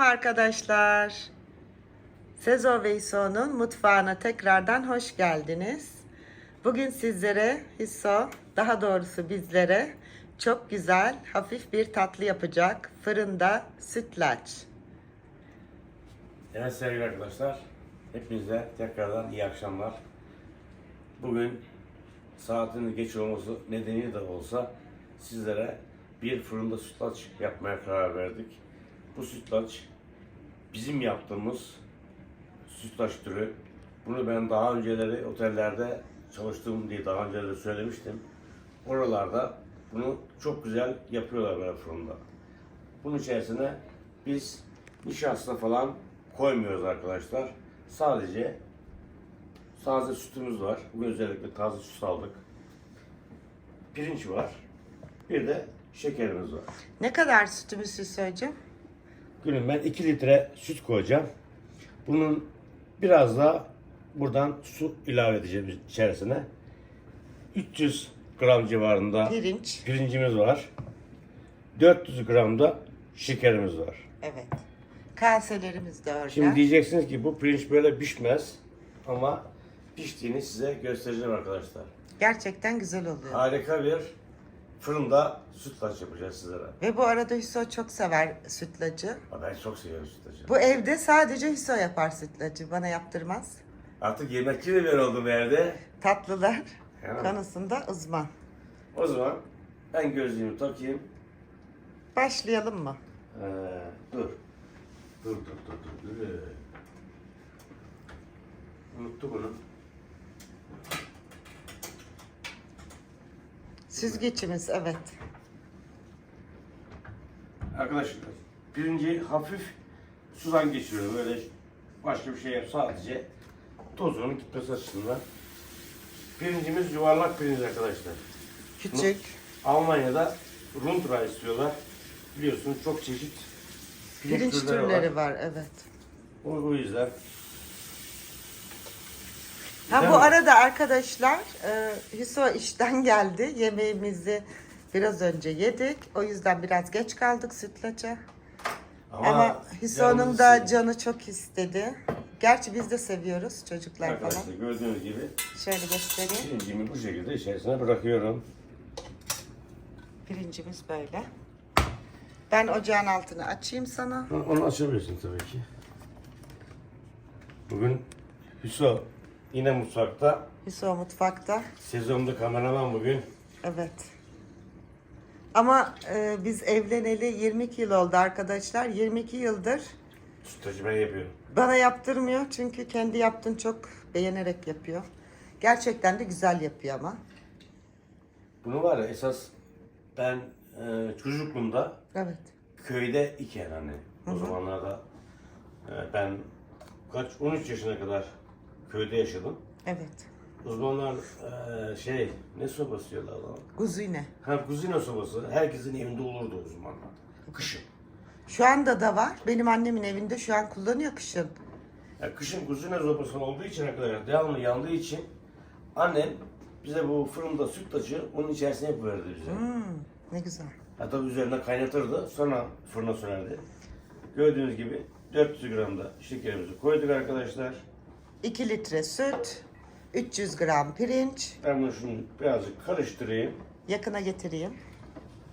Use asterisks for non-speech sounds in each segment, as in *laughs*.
Selam arkadaşlar. Sezo ve mutfağına tekrardan hoş geldiniz. Bugün sizlere Hiso, daha doğrusu bizlere çok güzel, hafif bir tatlı yapacak. Fırında sütlaç. Evet sevgili arkadaşlar, hepinize tekrardan iyi akşamlar. Bugün saatin geç olması nedeniyle de olsa sizlere bir fırında sütlaç yapmaya karar verdik. Bu sütlaç bizim yaptığımız sütlaç türü. Bunu ben daha önceleri otellerde çalıştığım diye daha önce de söylemiştim. Oralarda bunu çok güzel yapıyorlar böyle fırında. Bunun içerisine biz nişasta falan koymuyoruz arkadaşlar. Sadece taze sütümüz var. Bu özellikle taze süt aldık. Pirinç var. Bir de şekerimiz var. Ne kadar sütümüz Hiso'cum? Gülüm ben 2 litre süt koyacağım. Bunun biraz da buradan su ilave edeceğim içerisine. 300 gram civarında Pirinç. pirincimiz var. 400 gram da şekerimiz var. Evet. Kaselerimiz de orada. Şimdi diyeceksiniz ki bu pirinç böyle pişmez ama piştiğini size göstereceğim arkadaşlar. Gerçekten güzel oluyor. Harika bir fırında sütlaç yapacağız sizlere. Ve bu arada Hiso çok sever sütlacı. Ha, Ben çok seviyorum sütlacı. Bu evde sadece Hiso yapar sütlacı. Bana yaptırmaz. Artık yemekçi de ben oldum evde. Tatlılar Ya. konusunda uzman. O zaman ben gözlüğümü takayım. Başlayalım mı? Ee, dur. Dur dur dur dur. dur. Unuttum bunu. Süzgeçimiz evet. Arkadaşlar pirinci hafif sudan geçiriyorum. Böyle başka bir şey yap sadece tozunun gitmesi açısından. Pirincimiz yuvarlak pirinç arkadaşlar. Küçük. Almanya'da Rundreis diyorlar. Biliyorsunuz çok çeşit Pirinç türleri var evet. O, o yüzden Ha bu mi? arada arkadaşlar e, Hiso işten geldi. Yemeğimizi biraz önce yedik. O yüzden biraz geç kaldık sütlaça. Ama, Hiso'nun canımız da canı çok istedi. Gerçi biz de seviyoruz çocuklar falan. Arkadaşlar gördüğünüz gibi Şöyle göstereyim. pirincimi bu şekilde içerisine bırakıyorum. Pirincimiz böyle. Ben ocağın altını açayım sana. Onu açabilirsin tabii ki. Bugün Hüso yine mutfakta. Hiso mutfakta. Sezonda kameraman bugün. Evet. Ama e, biz evleneli 22 yıl oldu arkadaşlar. 22 yıldır Sütlacı ben yapıyorum. bana yaptırmıyor çünkü kendi yaptığını çok beğenerek yapıyor. Gerçekten de güzel yapıyor ama. Bunu var ya esas ben e, çocukluğumda Evet. köyde iken hani o zamanlarda e, ben kaç 13 yaşına kadar köyde yaşadım. Evet. O zamanlar e, şey ne sobası diyorlar lan? Guzine. Ha kuzine sobası herkesin evinde olurdu o zamanlar. Kışın. Şu anda da var. Benim annemin evinde şu an kullanıyor kışın. Ya kışın kuzine sobası olduğu için arkadaşlar devamlı yandığı için annem bize bu fırında sütlaçı onun içerisine yapıverdi bize. Hmm, ne güzel. Hatta üzerine kaynatırdı sonra fırına sürerdi. Gördüğünüz gibi 400 gram da şekerimizi koyduk arkadaşlar. 2 litre süt, 300 gram pirinç. Ben bunu şunu birazcık karıştırayım. Yakına getireyim.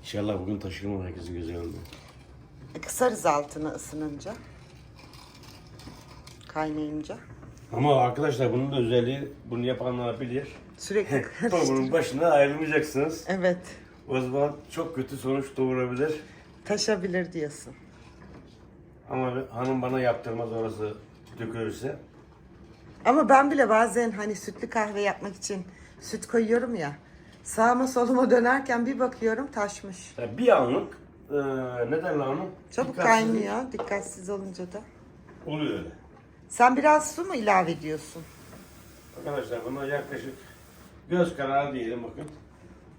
İnşallah bugün taşırım herkesin gözü önünde. E, Kısarız altını ısınınca. Kaynayınca. Ama arkadaşlar bunun da özelliği bunu yapanlar bilir. Sürekli *laughs* karıştır. başına ayrılmayacaksınız. Evet. O zaman çok kötü sonuç doğurabilir. Taşabilir diyorsun. Ama hanım bana yaptırmaz orası dökülürse. Ama ben bile bazen hani sütlü kahve yapmak için süt koyuyorum ya. Sağıma soluma dönerken bir bakıyorum taşmış. Ya bir anlık e, ne derler onu? Çabuk Dikkatsizlik kaynıyor dikkatsiz olunca da. Oluyor öyle. Sen biraz su mu ilave ediyorsun? Arkadaşlar buna yaklaşık göz kararı diyelim bakın.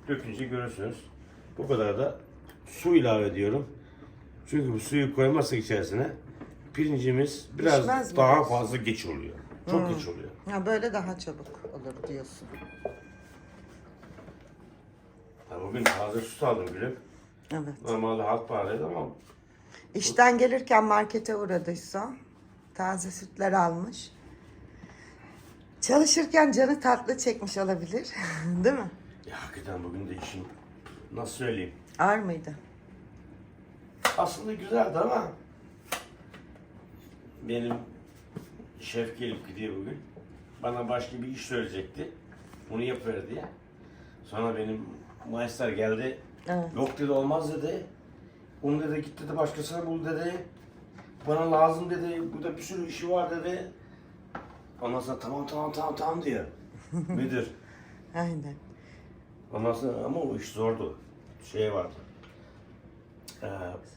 Dökünce görürsünüz. Bu kadar da su ilave ediyorum. Çünkü bu suyu koymazsak içerisine pirincimiz biraz Pişmez mi? daha fazla geç oluyor. Çok geç oluyor. Ha böyle daha çabuk olur diyorsun. Ya bugün taze süt aldım gülüm. Evet. Normalde halk pahalıydı ama İşten gelirken markete uğradıysa taze sütler almış. Çalışırken canı tatlı çekmiş olabilir. *laughs* Değil mi? Ya hakikaten bugün de işim nasıl söyleyeyim. Ağır mıydı? Aslında güzeldi ama benim şef gelip gidiyor bugün. Bana başka bir iş söyleyecekti. Bunu yapıver diye. Sonra benim maestro geldi. Evet. Yok dedi olmaz dedi. Onu dedi git dedi başkasına bul dedi. Bana lazım dedi. Burada bir sürü işi var dedi. Ondan sonra tamam tamam tamam tamam diyor. *laughs* Müdür. Aynen. Ondan sonra ama o iş zordu. Şey vardı. Ee,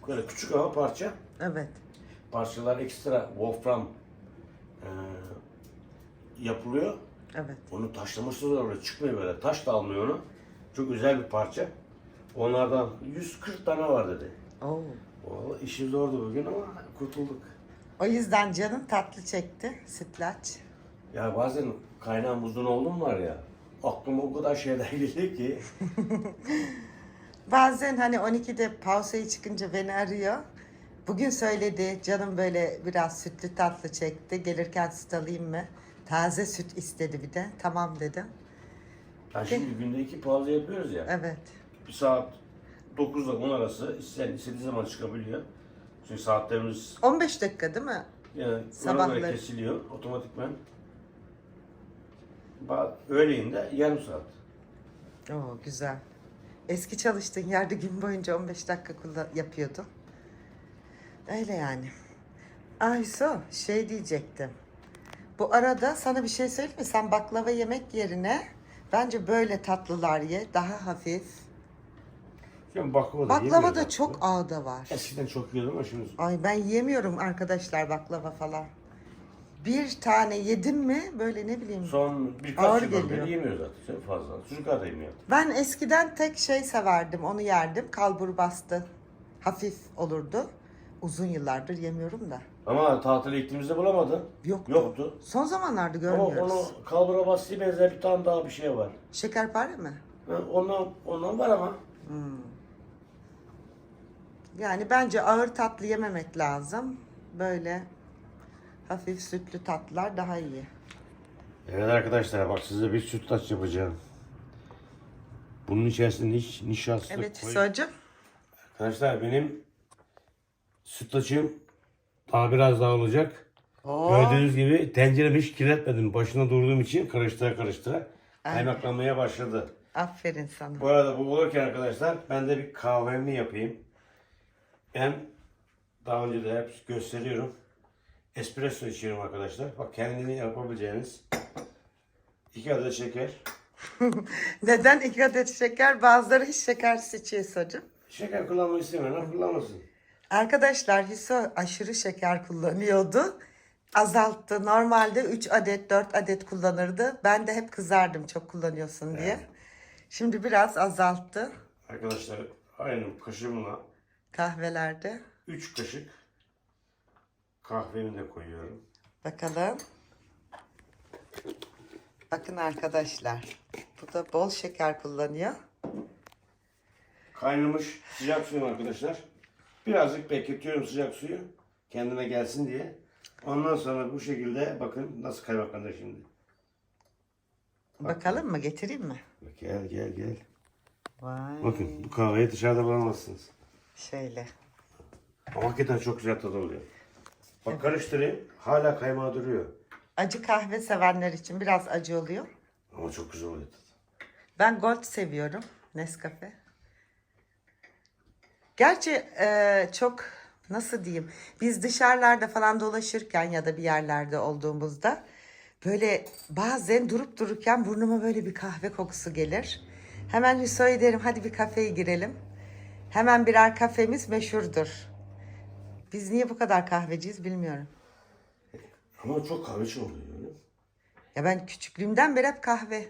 böyle küçük ama parça. Evet. Parçalar ekstra wolfram e, yapılıyor. Evet. Onu taşlaması zor oluyor. Çıkmıyor böyle. Taş da almıyor onu. Çok özel bir parça. Onlardan 140 tane var dedi. Oo. O işi zordu bugün ama kurtulduk. O yüzden canım tatlı çekti. Sütlaç. Ya bazen kaynağın buzun oldum var ya. Aklıma o kadar şeyler *laughs* geliyor ki. *laughs* Bazen hani 12'de pausayı çıkınca beni arıyor. Bugün söyledi canım böyle biraz sütlü tatlı çekti. Gelirken süt alayım mı? Taze süt istedi bir de. Tamam dedim. Ya şimdi günde iki pauza yapıyoruz ya. Evet. Bir saat 9 ile 10 arası isteyen istediği zaman çıkabiliyor. Çünkü saatlerimiz 15 dakika değil mi? yani Sabahları. Sabahları. kesiliyor otomatikman. Ba- Öğleyinde yarım saat. Oo güzel. Eski çalıştığın yerde gün boyunca 15 dakika kullan yapıyordun. Öyle yani. Aysu şey diyecektim. Bu arada sana bir şey söyleyeyim mi? Sen baklava yemek yerine bence böyle tatlılar ye. Daha hafif. Yani baklava da Baklava yemiyoruz da çok ağda var. Eskiden çok yiyordum ama şimdi Ay ben yemiyorum arkadaşlar baklava falan. Bir tane yedim mi böyle ne bileyim. son birkaç yıldan geliyor. beri yemiyoruz zaten. Çok fazla. Çocuklar da yemiyor. Ben eskiden tek şey severdim. Onu yerdim. Kalbur bastı. Hafif olurdu. Uzun yıllardır yemiyorum da. Ama tatile gittiğimizde bulamadım. Yoktu. Yoktu. Son zamanlarda Ama görmüyoruz. onu kalbura bastığı benzer bir tane daha bir şey var. Şekerpare mi? Ha, Ondan, ondan var ama. Yani bence ağır tatlı yememek lazım. Böyle hafif sütlü tatlılar daha iyi. Evet arkadaşlar bak size bir sütlaç yapacağım. Bunun içerisinde hiç nişasta Evet koy- Hüso'cum. Arkadaşlar benim sütlaçım daha biraz daha olacak. Oo, Gördüğünüz gibi tenceremi hiç kirletmedim. Başında durduğum için karıştıra karıştıra kaymaklamaya başladı. aferin sana. Bu arada bu olurken arkadaşlar ben de bir kahvemi yapayım. Ben daha önce de hep gösteriyorum. Espresso içiyorum arkadaşlar. Bak kendini yapabileceğiniz iki adet şeker. *laughs* Neden iki adet şeker? Bazıları hiç şekersiz içiyor Hüso'cum. Şeker kullanmayı istemeyenler kullanmasın. Arkadaşlar Hüso aşırı şeker kullanıyordu. Azalttı. Normalde 3 adet 4 adet kullanırdı. Ben de hep kızardım çok kullanıyorsun diye. Evet. Şimdi biraz azalttı Arkadaşlar aynı kaşığımla kahvelerde. 3 kaşık kahvemi de koyuyorum. Bakalım. Bakın arkadaşlar. Bu da bol şeker kullanıyor. Kaynamış sıcak suyum arkadaşlar. Birazcık bekletiyorum sıcak suyu. Kendine gelsin diye. Ondan sonra bu şekilde bakın nasıl kaymaklanır şimdi. Bakalım mı? Getireyim mi? Bak Gel gel gel. Vay. Bakın bu kahveyi dışarıda bulamazsınız. Şöyle. Ama hakikaten çok güzel tadı oluyor. Bak karıştırayım. Hala kaymağı duruyor. Acı kahve sevenler için biraz acı oluyor. Ama çok güzel oluyor tadı. Ben Gold seviyorum. Nescafe. Gerçi e, çok nasıl diyeyim biz dışarılarda falan dolaşırken ya da bir yerlerde olduğumuzda böyle bazen durup dururken burnuma böyle bir kahve kokusu gelir. Hemen Hüso'ya derim hadi bir kafeye girelim. Hemen birer kafemiz meşhurdur. Biz niye bu kadar kahveciyiz bilmiyorum. Ama çok kahveci oluyor. Ya ben küçüklüğümden beri hep kahve.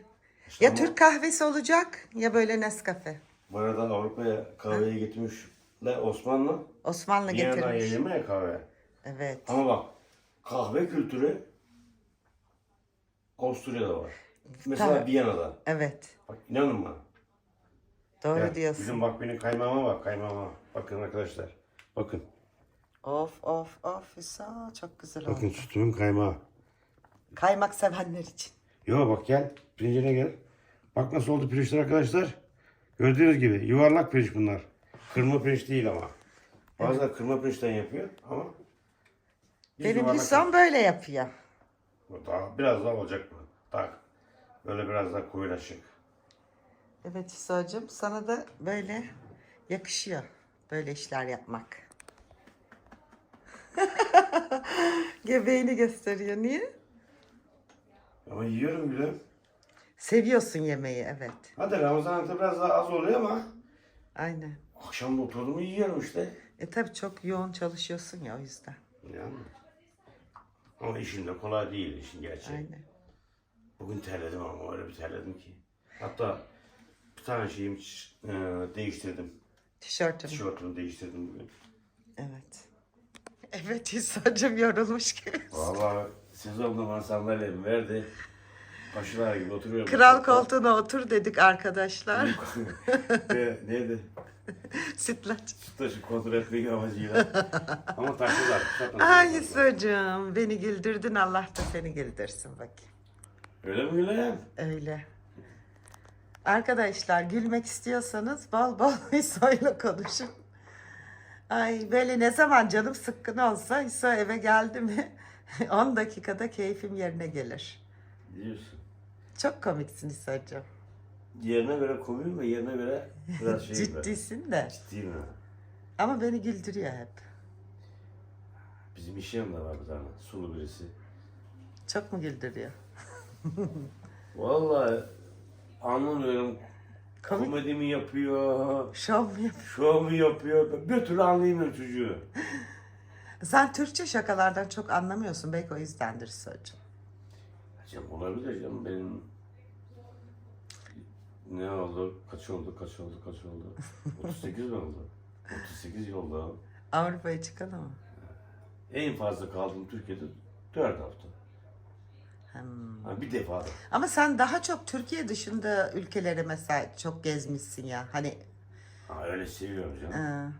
Ya ama- Türk kahvesi olacak ya böyle Nescafe. Bu arada Avrupa'ya kahveyi getirmişler Osmanlı. Osmanlı Viyana'dan getirmiş. ya kahve. Evet. Ama bak kahve kültürü Avusturya'da var. Mesela Tabii. Viyana'da. Evet. Bak inanın bana. Doğru Ya, diyorsun. Bizim bak benim kaymağıma bak kaymağıma. Bakın arkadaşlar. Bakın. Of of of İsa çok güzel oldu. Bakın sütümün kaymağı. Kaymak sevenler için. Yo bak gel pirincine gel. Bak nasıl oldu pirinçler arkadaşlar. Gördüğünüz gibi yuvarlak pirinç bunlar. Kırma pirinç değil ama. Bazıları kırma pirinçten yapıyor ama biz Benim yuvarlak böyle yapıyor. Bu Daha, biraz daha olacak mı? Tak. Böyle biraz daha koyulaşık. Evet Hüsa'cığım sana da böyle yakışıyor. Böyle işler yapmak. *laughs* Göbeğini gösteriyor. Niye? Ama yiyorum bile. Seviyorsun yemeği evet. Hadi Ramazan ayında biraz daha az oluyor ama Aynen. akşam da oturdum yiyorum işte. E tabi çok yoğun çalışıyorsun ya o yüzden. Yani. Ama işin de kolay değil işin gerçeği. Aynen. Bugün terledim ama öyle bir terledim ki. Hatta bir tane şeyimi e, değiştirdim. Tişörtüm. Tişörtümü değiştirdim bugün. Evet. Evet Hüsa'cığım yorulmuş gibi. Vallahi sezonda bana sandalyemi verdi. Paşalar gibi oturuyorum. Kral koltuğuna otur dedik arkadaşlar. Ve *laughs* neydi? Sütlaç. Taşı kontrol etmek amacıyla. Ama takmadılar. Ay Hüsa'cığım beni güldürdün Allah da seni güldürsün bakayım. Öyle mi Gülen? Öyle. Arkadaşlar gülmek istiyorsanız bol bol *laughs* Hüso'yla konuşun. Ay böyle ne zaman canım sıkkın olsa Hüso eve geldi mi *laughs* 10 dakikada keyfim yerine gelir. Diyorsun. Çok komiksin Hüso'cığım. Yerine göre komiyim ve yerine göre biraz *laughs* şey. Ciddisin de. Ciddiyim ha. Ama beni güldürüyor hep. Bizim iş yerinde var bir tane sulu birisi. Çok mu güldürüyor? *laughs* Vallahi anlamıyorum. Komik. Komedi mi yapıyor? Şov mu yapıyor? Şov mu yapıyor? Bir türlü anlayamıyorum çocuğu. Sen Türkçe şakalardan çok anlamıyorsun. Belki o yüzdendir Hüso'cığım. Canım olabilir canım benim ne oldu? Kaç oldu? Kaç oldu? Kaç oldu? *laughs* 38 mi oldu? 38 yıl oldu. Avrupa'ya çıkan ama. En fazla kaldım Türkiye'de 4 hafta. Hmm. Ha, bir defa da. Ama sen daha çok Türkiye dışında ülkeleri mesela çok gezmişsin ya. Hani Ha, öyle seviyorum canım. e,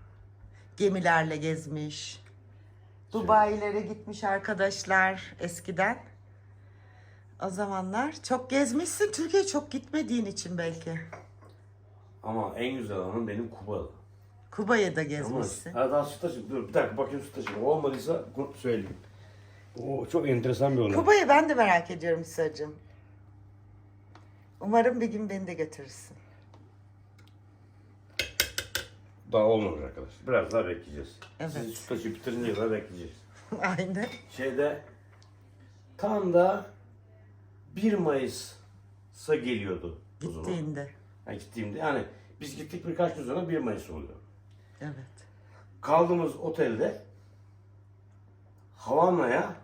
gemilerle gezmiş. Dubai'lere gitmiş arkadaşlar eskiden. O zamanlar çok gezmişsin. Türkiye çok gitmediğin için belki. Ama en güzel anım benim Kuba. Kuba'yı da Ama gezmişsin. ha, daha süt taşım. Dur bir dakika bakayım süt taşım. Olmadıysa söyleyeyim. O çok enteresan bir olay. Kuba'yı ben de merak ediyorum Hüsa'cığım. Umarım bir gün beni de götürürsün. Daha olmamış arkadaş. Biraz daha bekleyeceğiz. Evet. Siz süt taşı bitirince kadar bekleyeceğiz. *laughs* Aynen. Şeyde tam da 1 Mayıs'a geliyordu. o zaman. Gittiğinde. Ha, gittiğimde yani biz gittik birkaç gün sonra 1 Mayıs oluyor. Evet. Kaldığımız otelde Havana'ya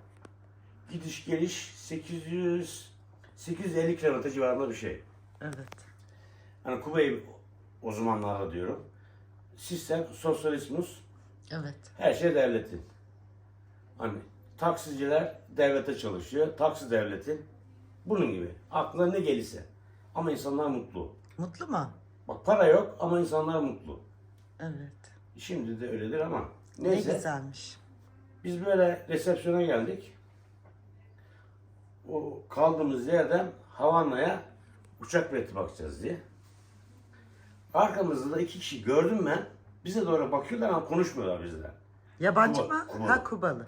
gidiş geliş 800 850 kilometre civarında bir şey. Evet. Hani Kuba'yı o zamanlarda diyorum. Sistem sosyalizmus Evet. her şey devletin. Hani taksiciler devlete çalışıyor. Taksi devletin. Bunun gibi. Aklına ne gelirse. Ama insanlar mutlu. Mutlu mu? Bak para yok ama insanlar mutlu. Evet. Şimdi de öyledir ama. Ne Neyse. güzelmiş. Biz böyle resepsiyona geldik. O kaldığımız yerden Havana'ya uçak bileti bakacağız diye. Arkamızda da iki kişi gördüm ben. Bize doğru bakıyorlar ama konuşmuyorlar bizle. Yabancı Kuba- mı? Kubalı. Ha Kubalı.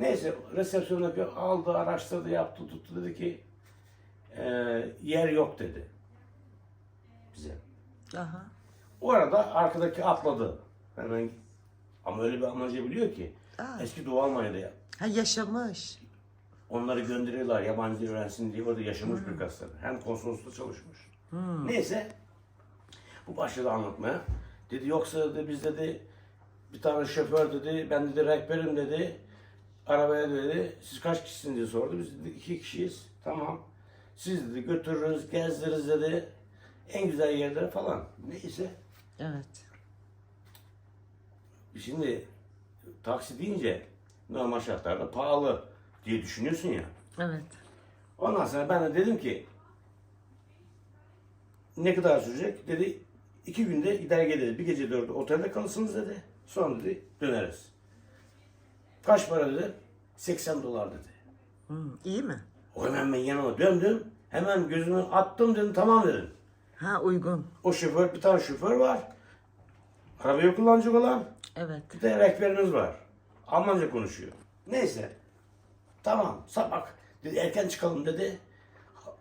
Neyse resepsiyondaki aldı, araştırdı, yaptı, tuttu dedi ki "Ee, yer yok dedi bize. Aha. O arada arkadaki atladı. Hemen ama öyle bir amacı biliyor ki Aa. eski Doğu Almanya'da Ha yaşamış. onları gönderiyorlar yabancı dil öğrensin diye orada yaşamış birkaç sene. Hem konsoloslukta çalışmış. Neyse bu başladı anlatmaya. Dedi yoksa dedi biz dedi bir tane şoför dedi ben dedi rehberim dedi arabaya dedi siz kaç kişisiniz diye sordu. Biz dedik iki kişiyiz. Tamam. Siz dedi götürürüz, gezdiririz dedi. En güzel yerlere falan. Neyse. Evet. Şimdi taksi deyince normal şartlarda pahalı diye düşünüyorsun ya. Evet. Ondan sonra ben de dedim ki ne kadar sürecek? Dedi iki günde gider geliriz. Bir gece dördü otelde kalırsınız dedi. Sonra dedi döneriz. Kaç para dedi? 80 dolar dedi. Hı, iyi mi? O hemen ben yanıma döndüm. Hemen gözümü attım dedim tamam dedim. Ha uygun. O şoför bir tane şoför var. Arabayı kullanacak olan Evet. bir de rehberimiz var. Almanca konuşuyor. Neyse. Tamam sabah dedi erken çıkalım dedi.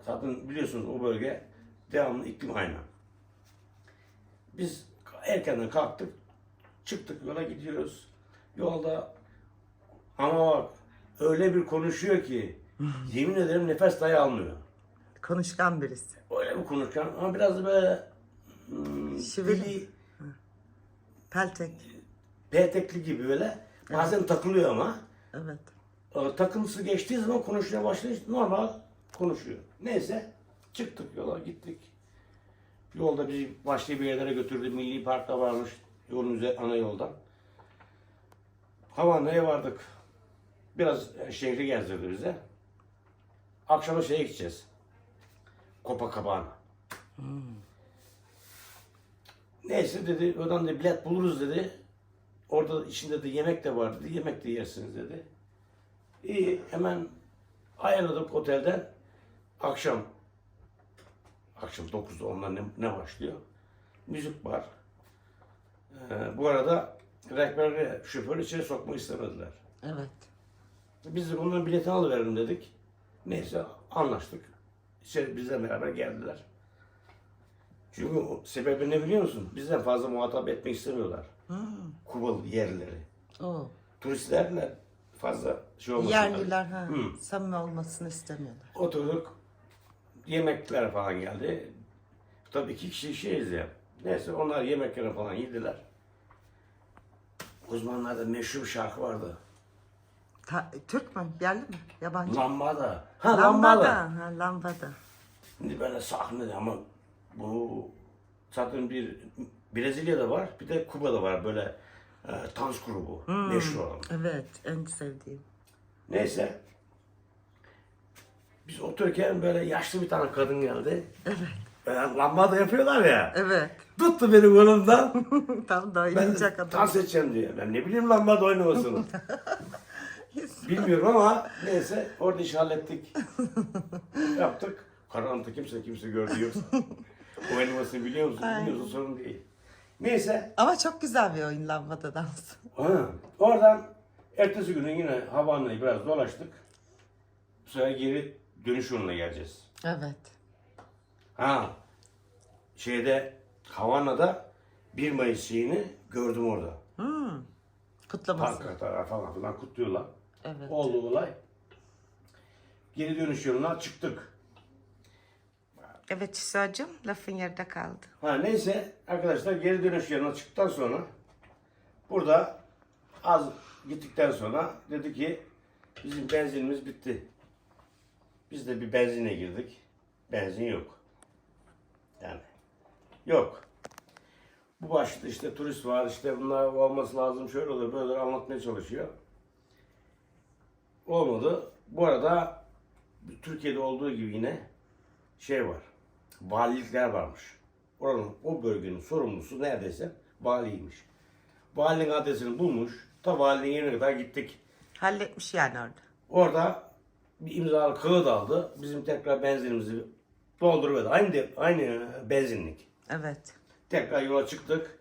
Zaten biliyorsunuz o bölge devamlı iklim aynı. Biz erkenden kalktık. Çıktık yola gidiyoruz. Yolda ama bak öyle bir konuşuyor ki *laughs* yemin ederim nefes dahi almıyor. Konuşkan birisi. Öyle bir konuşkan ama biraz da böyle hmm, Şiveli. dili Peltek. petekli gibi böyle. Bazen takılıyor ama. Evet. E, takıntısı geçtiği zaman konuşmaya başlayınca normal konuşuyor. Neyse çıktık yola gittik. Yolda bizi başka bir yerlere götürdü. Milli Park'ta varmış yolun üzeri ana yoldan. Havana'ya vardık. Biraz e, şehri gezdirdi bize. Akşama şeye gideceğiz. Copacabana. Neyse dedi, oradan da bilet buluruz dedi. Orada içinde de yemek de var dedi. Yemek de yersiniz dedi. İyi hemen ayarladık otelden. Akşam akşam 9'da onlar ne, ne başlıyor? Müzik var. Ee, bu arada rehber ve şoför içeri sokmak istemediler. Evet. Biz de bunların biletini alıverelim dedik. Neyse anlaştık. İçeri bizle beraber geldiler. Çünkü sebebi ne biliyor musun? Bizden fazla muhatap etmek istemiyorlar. Kubalı yerlileri. O. Turistlerle fazla şey olmasın. Yerliler ha. Hı. Samimi olmasını istemiyorlar. Oturduk. Yemekler falan geldi. Tabii iki kişi şeyiz ya. Neyse onlar yemekleri falan yediler. Uzmanlarda meşhur şarkı vardı. Ta- Türk mü? Yerli mi? Yabancı? Lambada. Ha lambada. Ha, lambada. Şimdi böyle sahnede ama bu zaten bir Brezilya'da var bir de Kuba'da var böyle e, dans grubu meşhur olan. Evet. En sevdiğim. Neyse. Biz otururken böyle yaşlı bir tane kadın geldi. Evet. Böyle lambada yapıyorlar ya. Evet. Tuttu beni kolumdan. *laughs* Tam da ben oynayacak adam. dans edeceğim diye. Ben ne bileyim lambada oynamasını. *laughs* Bilmiyorum ama neyse orada iş hallettik. *laughs* Yaptık. Karanlıkta kimse kimse gördü yok. Oynamasını biliyor musun? Bilmiyorsun sorun değil. Neyse. Ama çok güzel bir oyun lambada dansı. Ha, oradan ertesi günü yine Havana'yı biraz dolaştık. Bu sefer geri dönüş yoluna geleceğiz. Evet. Ha, şeyde Havana'da 1 Mayıs şeyini gördüm orada. Kutlaması. Pankartlar falan filan kutluyorlar. Evet. Oldu olay. Geri dönüş yoluna çıktık. Evet Hüsa'cığım lafın yerde kaldı. Ha neyse arkadaşlar geri dönüş yoluna çıktıktan sonra burada az gittikten sonra dedi ki bizim benzinimiz bitti. Biz de bir benzine girdik. Benzin yok. Yani yok. Bu başta işte turist var işte bunlar olması lazım şöyle olur böyle anlatmaya çalışıyor. Olmadı. Bu arada Türkiye'de olduğu gibi yine şey var. Valilikler varmış. Oranın o bölgenin sorumlusu neredeyse valiymiş. Valinin adresini bulmuş. Ta valinin yerine kadar gittik. Halletmiş yani orada. Orada bir imzalı kağıt aldı. Bizim tekrar benzinimizi dolduruverdi. Aynı de, aynı benzinlik. Evet. Tekrar yola çıktık.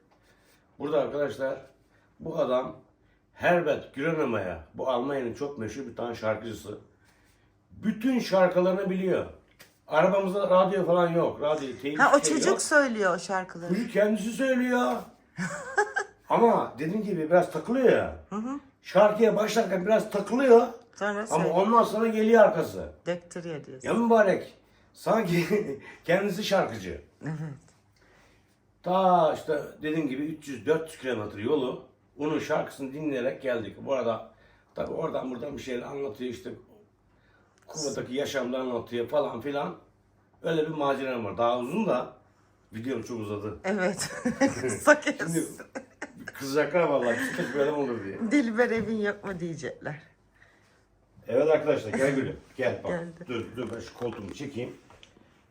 Burada arkadaşlar bu adam Herbert Grönemeyer, bu Almanya'nın çok meşhur bir tane şarkıcısı. Bütün şarkılarını biliyor. Arabamızda radyo falan yok. Radyo, teyip Ha o şey çocuk yok. söylüyor o şarkıları. Çocuk kendisi söylüyor. *laughs* Ama dediğim gibi biraz takılıyor ya. Şarkıya başlarken biraz takılıyor. Sonra Ama söyle. ondan sonra geliyor arkası. Döktürüyor diyorsun. Ya mübarek. Sanki *laughs* kendisi şarkıcı. Evet. Ta işte dediğim gibi 300-400 kilometre yolu onun şarkısını dinleyerek geldik. Bu arada tabi oradan buradan bir şeyler anlatıyor işte Kuba'daki yaşamda anlatıyor falan filan. Öyle bir maceram var. Daha uzun da videom çok uzadı. Evet. *laughs* Kısa Şimdi kes. kızacaklar vallahi bisiklet böyle mi olur diye. Dilber evin yok mu diyecekler. Evet arkadaşlar gel gülüm. Gel bak. Geldi. Dur dur ben şu koltuğumu çekeyim.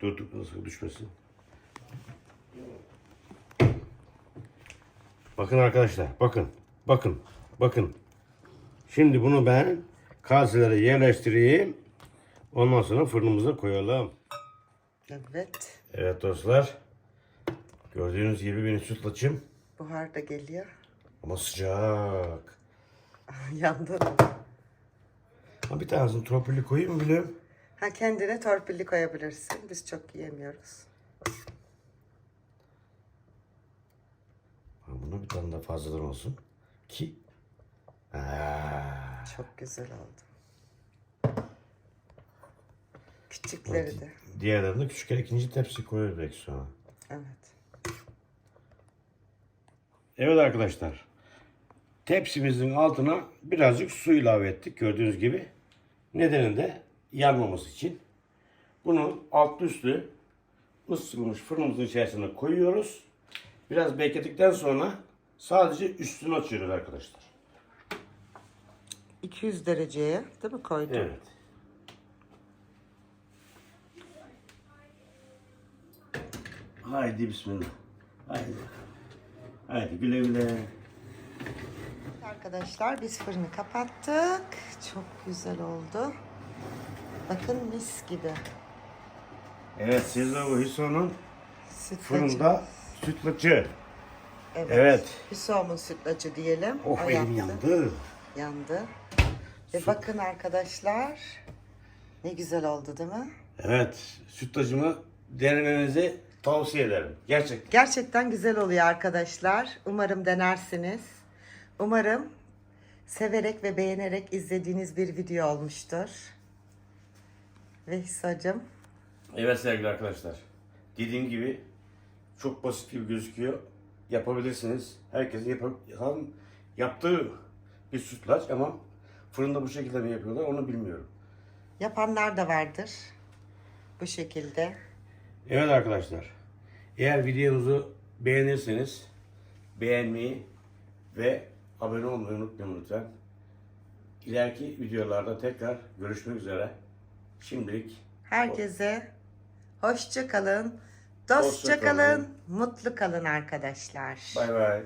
Dur dur nasıl düşmesin. Bakın arkadaşlar bakın. Bakın, bakın. Şimdi bunu ben kaselere yerleştireyim. Ondan sonra fırınımıza koyalım. Evet. Evet dostlar. Gördüğünüz gibi benim sütlaçım. Buhar da geliyor. Ama sıcak. Yandı. Ha, bir tanesini torpilli koyayım mı biliyorum. Ha kendine torpilli koyabilirsin. Biz çok yiyemiyoruz. Buna bir tane daha fazladan olsun. Ki. Aa, Çok güzel oldu. Küçükleri de. diğerlerini de küçük ikinci tepsi koyuyoruz belki sonra. Evet. Evet arkadaşlar. Tepsimizin altına birazcık su ilave ettik gördüğünüz gibi. Nedeni de yanmaması için. Bunu altlı üstü ısıtılmış fırınımızın içerisine koyuyoruz. Biraz bekledikten sonra sadece üstünü açıyoruz arkadaşlar. 200 dereceye değil mi koydun? Evet. Haydi bismillah. Haydi. Haydi güle güle. Arkadaşlar biz fırını kapattık. Çok güzel oldu. Bakın mis gibi. Evet Hüsnü'nün Sütlacı. fırında sütlaçı. Evet. Evet. Hüsom'un sütlacı diyelim. Oh O elim yaptı. yandı. Yandı. Ve bakın arkadaşlar. Ne güzel oldu değil mi? Evet sütlacımı denemenizi tavsiye ederim. Gerçekten. Gerçekten güzel oluyor arkadaşlar. Umarım denersiniz. Umarım severek ve beğenerek izlediğiniz bir video olmuştur. Ve Hüsacığım Evet sevgili arkadaşlar. Dediğim gibi çok basit gibi gözüküyor. Yapabilirsiniz. Herkesin yap yaptığı bir sütlaç ama fırında bu şekilde mi yapıyorlar onu bilmiyorum. yapanlar da vardır. Bu şekilde. Evet arkadaşlar. Eğer videomuzu beğenirseniz beğenmeyi ve abone olmayı unutmayın lütfen. İleriki videolarda tekrar görüşmek üzere. Şimdilik Herkese hoşça kalın, dostça Hoşça kalın. kalın, mutlu kalın arkadaşlar. bay bay.